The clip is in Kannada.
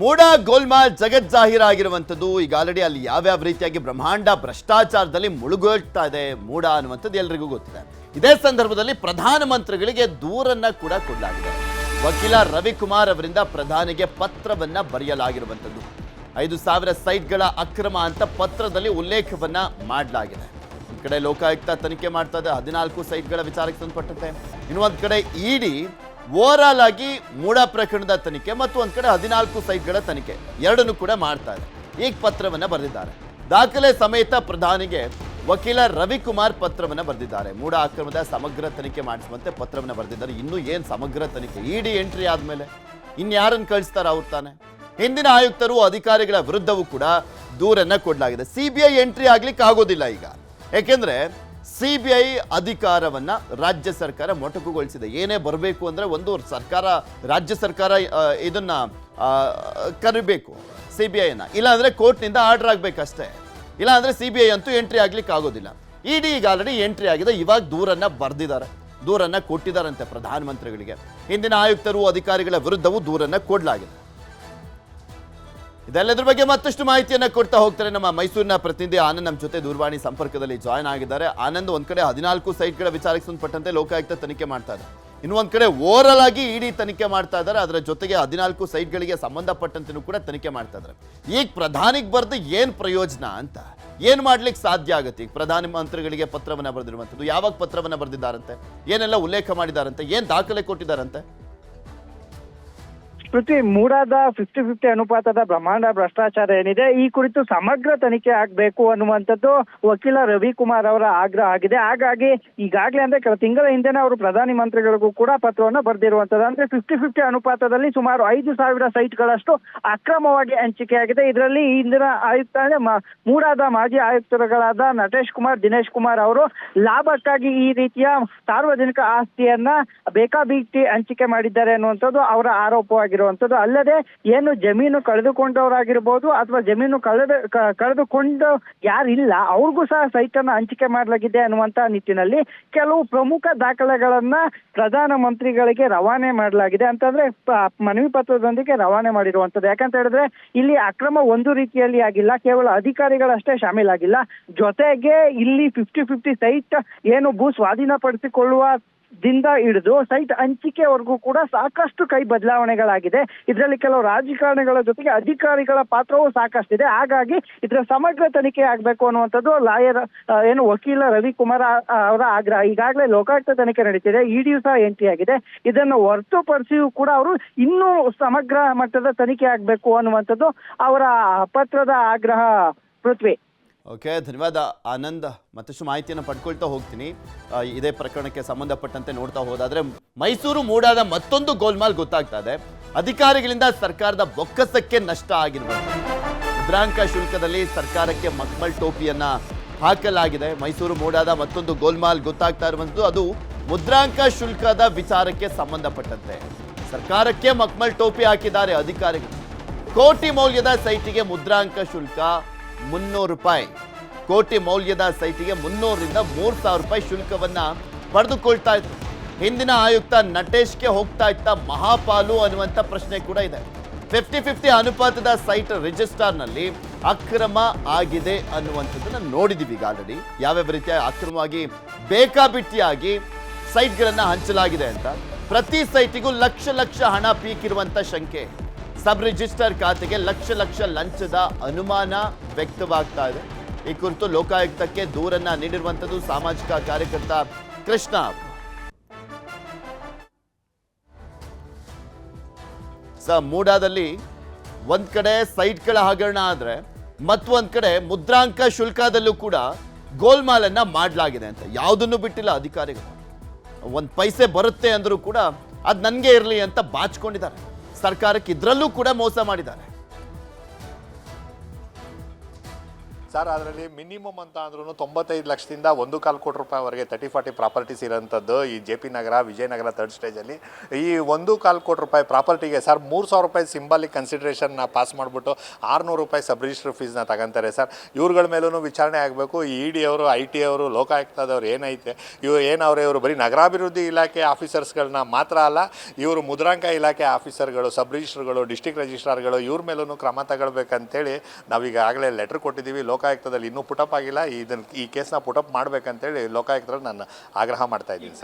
ಮೂಡ ಗೋಲ್ಮಾಲ್ ಜಗಜ್ಜಾಹೀರಾಗಿರುವಂಥದ್ದು ಈಗ ಆಲ್ರೆಡಿ ಅಲ್ಲಿ ಯಾವ್ಯಾವ ರೀತಿಯಾಗಿ ಬ್ರಹ್ಮಾಂಡ ಭ್ರಷ್ಟಾಚಾರದಲ್ಲಿ ಮುಳುಗೋಳ್ತಾ ಇದೆ ಮೂಡ ಅನ್ನುವಂಥದ್ದು ಎಲ್ರಿಗೂ ಗೊತ್ತಿದೆ. ಇದೇ ಸಂದರ್ಭದಲ್ಲಿ ಪ್ರಧಾನಮಂತ್ರಿಗಳಿಗೆ ದೂರನ್ನ ಕೂಡ ಕೊಡಲಾಗಿದೆ. ವಕೀಲ ರವಿಕುಮಾರ್ ಅವರಿಂದ ಪ್ರಧಾನಿಗೆ ಪತ್ರವನ್ನ ಬರೆಯಲಾಗಿರುವಂಥದ್ದು. ಐದು ಸಾವಿರ ಸೈಟ್ಗಳ ಅಕ್ರಮ ಅಂತ ಪತ್ರದಲ್ಲಿ ಉಲ್ಲೇಖವನ್ನ ಮಾಡಲಾಗಿದೆ. ಒಂದ್ ಕಡೆ ಲೋಕಾಯುಕ್ತ ತನಿಖೆ ಮಾಡ್ತಾ ಇದೆ, ಹದಿನಾಲ್ಕು ಸೈಟ್ಗಳ ವಿಚಾರಕ್ಕೆ ಸಂಬಂಧಪಟ್ಟಂತೆ. ಇನ್ನು ಒಂದ್ ಕಡೆ ಇಡಿ ಓವರಾಲ್ ಆಗಿ ಮೂಡ ಪ್ರಕರಣದ ತನಿಖೆ ಮತ್ತು ಒಂದು ಕಡೆ ಹದಿನಾಲ್ಕು ಸೈಟ್ಗಳ ತನಿಖೆ. ಎರಡನ್ನು ಕೂಡ ಮಾಡ್ತಾ ಈಗ ಪತ್ರವನ್ನ ಬರೆದಿದ್ದಾರೆ. ದಾಖಲೆ ಸಮೇತ ಪ್ರಧಾನಿಗೆ ವಕೀಲ ರವಿಕುಮಾರ್ ಪತ್ರವನ್ನ ಬರೆದಿದ್ದಾರೆ. ಮೂಡ ಅಕ್ರಮದ ಸಮಗ್ರ ತನಿಖೆ ಮಾಡಿಸುವಂತೆ ಪತ್ರವನ್ನ ಬರೆದಿದ್ದಾರೆ. ಇನ್ನು ಏನು ಸಮಗ್ರ ತನಿಖೆ? ಇಡಿ ಎಂಟ್ರಿ ಆದ್ಮೇಲೆ ಇನ್ಯಾರನ್ನು ಕಳಿಸ್ತಾರ ಅವ್ರು ತಾನೆ? ಹಿಂದಿನ ಆಯುಕ್ತರು ಅಧಿಕಾರಿಗಳ ವಿರುದ್ಧವೂ ಕೂಡ ದೂರನ್ನ ಕೊಡಲಾಗಿದೆ. ಸಿಬಿಐ ಎಂಟ್ರಿ ಆಗ್ಲಿಕ್ಕೆ ಆಗೋದಿಲ್ಲ ಈಗ. ಯಾಕೆಂದ್ರೆ ಸಿಬಿಐ ಅಧಿಕಾರವನ್ನ ರಾಜ್ಯ ಸರ್ಕಾರ ಮೊಟಕುಗೊಳಿಸಿದೆ. ಏನೇ ಬರಬೇಕು ಅಂದ್ರೆ ಒಂದು ಸರ್ಕಾರ, ರಾಜ್ಯ ಸರ್ಕಾರ ಇದನ್ನ ಕರಿಬೇಕು ಸಿ ಬಿ ಐನ ಕೋರ್ಟ್ನಿಂದ ಆರ್ಡರ್ ಆಗ್ಬೇಕಷ್ಟೇ. ಇಲ್ಲಾಂದರೆ ಸಿ ಬಿ ಐ ಅಂತೂ ಎಂಟ್ರಿ ಆಗ್ಲಿಕ್ಕೆ ಆಗೋದಿಲ್ಲ. ಇಡಿ ಈಗ ಆಲ್ರೆಡಿ ಎಂಟ್ರಿ ಆಗಿದೆ. ಇವಾಗ ದೂರನ್ನ ಬರ್ದಿದ್ದಾರೆ. ದೂರನ್ನ ಕೊಟ್ಟಿದ್ದಾರಂತೆ ಪ್ರಧಾನಮಂತ್ರಿಗಳಿಗೆ. ಹಿಂದಿನ ಆಯುಕ್ತರು ಅಧಿಕಾರಿಗಳ ವಿರುದ್ಧವೂ ದೂರನ್ನ ಕೊಡಲಾಗಿದೆ. ಇದೆಲ್ಲದ್ರ ಬಗ್ಗೆ ಮತ್ತಷ್ಟು ಮಾಹಿತಿಯನ್ನು ಕೊಡ್ತಾ ಹೋಗ್ತಾರೆ ನಮ್ಮ ಮೈಸೂರಿನ ಪ್ರತಿನಿಧಿ ಆನಂದ್. ನಮ್ಮ ಜೊತೆ ದೂರವಾಣಿ ಸಂಪರ್ಕದಲ್ಲಿ ಜಾಯ್ನ್ ಆಗಿದ್ದಾರೆ. ಆನಂದ್, ಒಂದ್ ಕಡೆ ಹದಿನಾಲ್ಕು ಸೈಟ್ಗಳ ವಿಚಾರಕ್ಕೆ ಸಂಬಂಧಪಟ್ಟಂತೆ ಲೋಕಾಯುಕ್ತ ತನಿಖೆ ಮಾಡ್ತಾ ಇದೆ ಇನ್ನು ಒಂದ್ ಕಡೆ ಓವರಲ್ ಆಗಿ ಇಡಿ ತನಿಖೆ ಮಾಡ್ತಾ ಇದ್ದಾರೆ. ಅದರ ಜೊತೆಗೆ ಹದಿನಾಲ್ಕು ಸೈಟ್ಗಳಿಗೆ ಸಂಬಂಧಪಟ್ಟಂತೆನೂ ಕೂಡ ತನಿಖೆ ಮಾಡ್ತಾ ಇದ್ದಾರೆ. ಈಗ ಪ್ರಧಾನಿಗೆ ಬರೆದು ಏನ್ ಪ್ರಯೋಜನ ಅಂತ, ಏನ್ ಮಾಡ್ಲಿಕ್ಕೆ ಸಾಧ್ಯ ಆಗುತ್ತೆ? ಈಗ ಪ್ರಧಾನ ಮಂತ್ರಿಗಳಿಗೆ ಪತ್ರವನ್ನ ಬರೆದಿರುವಂಥದ್ದು, ಯಾವಾಗ ಪತ್ರವನ್ನ ಬರೆದಿದ್ದಾರಂತೆ? ಏನೆಲ್ಲ ಉಲ್ಲೇಖ ಮಾಡಿದಾರಂತೆ ಏನ್ ದಾಖಲೆ ಕೊಟ್ಟಿದ್ದಾರಂತೆ? ಪೃಥ್ವಿ ಮೂಡಾದ ಫಿಫ್ಟಿ ಫಿಫ್ಟಿ ಅನುಪಾತದ ಬ್ರಹ್ಮಾಂಡ ಭ್ರಷ್ಟಾಚಾರ ಏನಿದೆ, ಈ ಕುರಿತು ಸಮಗ್ರ ತನಿಖೆ ಆಗಬೇಕು ಅನ್ನುವಂಥದ್ದು ವಕೀಲ ರವಿಕುಮಾರ್ ಅವರ ಆಗ್ರಹ ಆಗಿದೆ. ಹಾಗಾಗಿ ಈಗಾಗಲೇ ಅಂದ್ರೆ ಕೆಲ ತಿಂಗಳ ಹಿಂದೆನೆ ಅವರು ಪ್ರಧಾನಿ ಮಂತ್ರಿಗಳಿಗೂ ಕೂಡ ಪತ್ರವನ್ನು ಬರೆದಿರುವಂತದ್ದು ಅಂದ್ರೆ ಫಿಫ್ಟಿ ಫಿಫ್ಟಿ ಅನುಪಾತದಲ್ಲಿ ಸುಮಾರು ಐದು ಸಾವಿರ ಸೈಟ್ಗಳಷ್ಟು ಅಕ್ರಮವಾಗಿ ಹಂಚಿಕೆಯಾಗಿದೆ. ಇದರಲ್ಲಿ ಇಂದಿನ ಆಯುಕ್ತ ಅಂದ್ರೆ ಮೂಡಾದ ಮಾಜಿ ಆಯುಕ್ತರುಗಳಾದ ನಟೇಶ್ ಕುಮಾರ್, ದಿನೇಶ್ ಕುಮಾರ್ ಅವರು ಲಾಭಕ್ಕಾಗಿ ಈ ರೀತಿಯ ಸಾರ್ವಜನಿಕ ಆಸ್ತಿಯನ್ನ ಬೇಕಾಬಿಟ್ಟಿ ಹಂಚಿಕೆ ಮಾಡಿದ್ದಾರೆ ಅನ್ನುವಂಥದ್ದು ಅವರ ಆರೋಪವಾಗಿರುವಂಥದ್ದು ಅಲ್ಲದೆ ಏನು ಜಮೀನು ಕಳೆದುಕೊಂಡವರಾಗಿರ್ಬೋದು ಅಥವಾ ಜಮೀನು ಕಳೆದ ಕಳೆದುಕೊಂಡು ಯಾರಿಲ್ಲ ಅವ್ರಿಗೂ ಸಹ ಸೈಟ್ ಅನ್ನ ಹಂಚಿಕೆ ಮಾಡಲಾಗಿದೆ ಅನ್ನುವಂತ ನಿಟ್ಟಿನಲ್ಲಿ ಕೆಲವು ಪ್ರಮುಖ ದಾಖಲೆಗಳನ್ನ ಪ್ರಧಾನ ಮಂತ್ರಿಗಳಿಗೆ ರವಾನೆ ಮಾಡಲಾಗಿದೆ. ಅಂತಂದ್ರೆ ಮನವಿ ಪತ್ರದೊಂದಿಗೆ ರವಾನೆ ಮಾಡಿರುವಂತದ್ದು. ಯಾಕಂತ ಹೇಳಿದ್ರೆ, ಇಲ್ಲಿ ಅಕ್ರಮ ಒಂದು ರೀತಿಯಲ್ಲಿ ಆಗಿಲ್ಲ, ಕೇವಲ ಅಧಿಕಾರಿಗಳಷ್ಟೇ ಶಾಮೀಲಾಗಿಲ್ಲ. ಜೊತೆಗೆ ಇಲ್ಲಿ ಫಿಫ್ಟಿ ಫಿಫ್ಟಿ ಸೈಟ್ ಏನು ಭೂ ಸ್ವಾಧೀನಪಡಿಸಿಕೊಳ್ಳುವ ದಿಂದ ಹಿಡಿದು ಸೈಟ್ ಹಂಚಿಕೆವರೆಗೂ ಕೂಡ ಸಾಕಷ್ಟು ಕೈ ಬದಲಾವಣೆಗಳಾಗಿದೆ. ಇದರಲ್ಲಿ ಕೆಲವು ರಾಜಕಾರಣಿಗಳ ಜೊತೆಗೆ ಅಧಿಕಾರಿಗಳ ಪಾತ್ರವೂ ಸಾಕಷ್ಟಿದೆ. ಹಾಗಾಗಿ ಇದರ ಸಮಗ್ರ ತನಿಖೆ ಆಗಬೇಕು ಅನ್ನುವಂಥದ್ದು ಲಾಯರ್ ಏನು ವಕೀಲ ರವಿಕುಮಾರ್ ಅವರ ಆಗ್ರಹ. ಈಗಾಗಲೇ ಲೋಕಾಯುಕ್ತ ತನಿಖೆ ನಡೀತಿದೆ. ಇಡಿಯು ಸಹ ಎಂಟ್ರಿ ಆಗಿದೆ. ಇದನ್ನು ಹೊರತುಪಡಿಸಿಯೂ ಕೂಡ ಅವರು ಇನ್ನೂ ಸಮಗ್ರ ಮಟ್ಟದ ತನಿಖೆ ಆಗಬೇಕು ಅನ್ನುವಂಥದ್ದು ಅವರ ಪತ್ರದ ಆಗ್ರಹ ಪೃಥ್ವಿ. ಓಕೆ, ಧನ್ಯವಾದ ಆನಂದ್. ಮತ್ತಷ್ಟು ಮಾಹಿತಿಯನ್ನು ಪಡ್ಕೊಳ್ತಾ ಹೋಗ್ತೀನಿ. ಇದೇ ಪ್ರಕರಣಕ್ಕೆ ಸಂಬಂಧಪಟ್ಟಂತೆ ನೋಡ್ತಾ ಹೋದಾದ್ರೆ, ಮೈಸೂರು ಮೂಡಾದ ಮತ್ತೊಂದು ಗೋಲ್ಮಾಲ್ ಗೊತ್ತಾಗ್ತಾ ಇದೆ. ಅಧಿಕಾರಿಗಳಿಂದ ಸರ್ಕಾರದ ಬೊಕ್ಕಸಕ್ಕೆ ನಷ್ಟ ಆಗಿರ್ಬೋದು. ಮುದ್ರಾಂಕ ಶುಲ್ಕದಲ್ಲಿ ಸರ್ಕಾರಕ್ಕೆ ಮಕ್ಮಲ್ ಟೋಪಿಯನ್ನ ಹಾಕಲಾಗಿದೆ. ಮೈಸೂರು ಮೂಡಾದ ಮತ್ತೊಂದು ಗೋಲ್ಮಾಲ್ ಗೊತ್ತಾಗ್ತಾ ಇರುವಂಥದ್ದು ಅದು ಮುದ್ರಾಂಕ ಶುಲ್ಕದ ವಿಚಾರಕ್ಕೆ ಸಂಬಂಧಪಟ್ಟಂತೆ. ಸರ್ಕಾರಕ್ಕೆ ಮಕ್ಮಲ್ ಟೋಪಿ ಹಾಕಿದ್ದಾರೆ ಅಧಿಕಾರಿಗಳು. ಕೋಟಿ ಮೌಲ್ಯದ ಸೈಟಿಗೆ ಮುದ್ರಾಂಕ ಶುಲ್ಕ ಮುನ್ನೂರು ರೂಪಾಯಿ. ಕೋಟಿ ಮೌಲ್ಯದ ಸೈಟಿಗೆ ಮುನ್ನೂರರಿಂದ ಮೂರು ಸಾವಿರ ರೂಪಾಯಿ ಶುಲ್ಕವನ್ನ ಪಡೆದುಕೊಳ್ತಾ ಇದ್ರು. ಹಿಂದಿನ ಆಯುಕ್ತ ನಟೇಶ್ಗೆ ಹೋಗ್ತಾ ಇತ್ತ ಮಹಾಪಾಲು ಅನ್ನುವಂಥ ಪ್ರಶ್ನೆ ಕೂಡ ಇದೆ. ಫಿಫ್ಟಿ ಫಿಫ್ಟಿ ಅನುಪಾತದ ಸೈಟ್ ರಿಜಿಸ್ಟರ್ನಲ್ಲಿ ಅಕ್ರಮ ಆಗಿದೆ ಅನ್ನುವಂಥದ್ದನ್ನು ನೋಡಿದೀವಿ ಈಗ ಆಲ್ರೆಡಿ ಯಾವ್ಯಾವ ರೀತಿಯ ಅಕ್ರಮವಾಗಿ, ಬೇಕಾಬಿಟ್ಟಿಯಾಗಿ ಸೈಟ್ಗಳನ್ನು ಹಂಚಲಾಗಿದೆ ಅಂತ. ಪ್ರತಿ ಸೈಟಿಗೂ ಲಕ್ಷ ಲಕ್ಷ ಹಣ ಪೀಕಿರುವಂತ ಶಂಕೆ. ಸಬ್ ರಿಜಿಸ್ಟರ್ ಖಾತೆಗೆ ಲಕ್ಷ ಲಕ್ಷ ಲಂಚದ ಅನುಮಾನ ವ್ಯಕ್ತವಾಗ್ತಾ ಇದೆ. ಈ ಕುರಿತು ಲೋಕಾಯುಕ್ತಕ್ಕೆ ದೂರನ್ನ ನೀಡಿರುವಂಥದ್ದು ಸಾಮಾಜಿಕ ಕಾರ್ಯಕರ್ತ ಕೃಷ್ಣ. ಸ, ಮೂಡಾದಲ್ಲಿ ಒಂದ್ ಕಡೆ ಸೈಟ್ಗಳ ಹಗರಣ ಆದ್ರೆ ಮತ್ತೊಂದ್ ಕಡೆ ಮುದ್ರಾಂಕ ಶುಲ್ಕದಲ್ಲೂ ಕೂಡ ಗೋಲ್ಮಾಲನ್ನ ಮಾಡಲಾಗಿದೆ ಅಂತ. ಯಾವುದನ್ನು ಬಿಟ್ಟಿಲ್ಲ ಅಧಿಕಾರಿಗಳು. ಒಂದ್ ಪೈಸೆ ಬರುತ್ತೆ ಅಂದ್ರೂ ಕೂಡ ಅದ್ ನನ್ಗೆ ಇರಲಿ ಅಂತ ಬಾಚ್ಕೊಂಡಿದ್ದಾರೆ. ಸರ್ಕಾರಕ್ಕೆ ಇದರಲ್ಲೂ ಕೂಡ ಮೋಸ ಮಾಡಿದ್ದಾರೆ. ಸರ್, ಅದರಲ್ಲಿ ಮಿನಿಮಮ್ ಅಂತ ಅಂದ್ರೂ ತೊಂಬತ್ತೈದು ಲಕ್ಷದಿಂದ ಒಂದು ಕಾಲು ಕೋಟಿ ರೂಪಾಯಿವರೆಗೆ ತರ್ಟಿ ಫಾರ್ಟಿ ಪ್ರಾಪರ್ಟೀಸ್ ಇರೋಂಥದ್ದು ಈ J P Nagar, Vijayanagar third ಸ್ಟೇಜಲ್ಲಿ ಈ ಒಂದು ಕಾಲು ಕೋಟಿ ರೂಪಾಯಿ ಪ್ರಾಪರ್ಟಿಗೆ ಸರ್, ಮೂರು ಸಾವಿರ ರೂಪಾಯಿ ಸಿಂಬಾಲಿಕ್ ಕನ್ಸಿಡ್ರೇಷನ್ನ ಪಾಸ್ ಮಾಡಿಬಿಟ್ಟು ಆರುನೂರು ರೂಪಾಯಿ ಸಬ್ ರಿಜಿಸ್ಟರ್ ಫೀಸ್ನ ತಗೊಂತಾರೆ ಸರ್. ಇವ್ರುಗಳ ಮೇಲೂ ವಿಚಾರಣೆ ಆಗಬೇಕು. ಈ ಇ ಡಿ ಅವರು ಐ ಟಿ ಅವರು, ಲೋಕಾಯುಕ್ತದವ್ರು ಏನೈತೆ, ಇವ್ರು ಏನವ್ರೆ ಇವರು ಬರೀ ನಗರಾಭಿವೃದ್ಧಿ ಇಲಾಖೆ ಆಫೀಸರ್ಸ್ಗಳನ್ನ ಮಾತ್ರ ಅಲ್ಲ, ಇವರು ಮುದ್ರಾಂಕ ಇಲಾಖೆ ಆಫೀಸರ್ಗಳು ಸಬ್ ರಿಜಿಸ್ಟರ್ಗಳು ಡಿಸ್ಟಿಕ್ ರಿಜಿಸ್ಟ್ರಾರ್ಗಳು ಇವ್ರ ಮೇಲೂ ಕ್ರಮ ತಗೊಳ್ಬೇಕಂತೇಳಿ ನಾವೀಗಾಗಲೇ ಲೆಟ್ರ್ ಕೊಟ್ಟಿದ್ದೀವಿ. ಲೋಕಾಯುಕ್ತದಲ್ಲಿ ಇನ್ನೂ ಪುಟಪ್ ಆಗಿಲ್ಲ. ಇದನ್ನು ಈ ಕೇಸ್ನ ಪುಟಪ್ ಮಾಡಬೇಕಂತೇಳಿ ಲೋಕಾಯುಕ್ತರಲ್ಲಿ ನಾನು ಆಗ್ರಹ ಮಾಡ್ತಾ ಇದ್ದೀನಿ ಸರ್.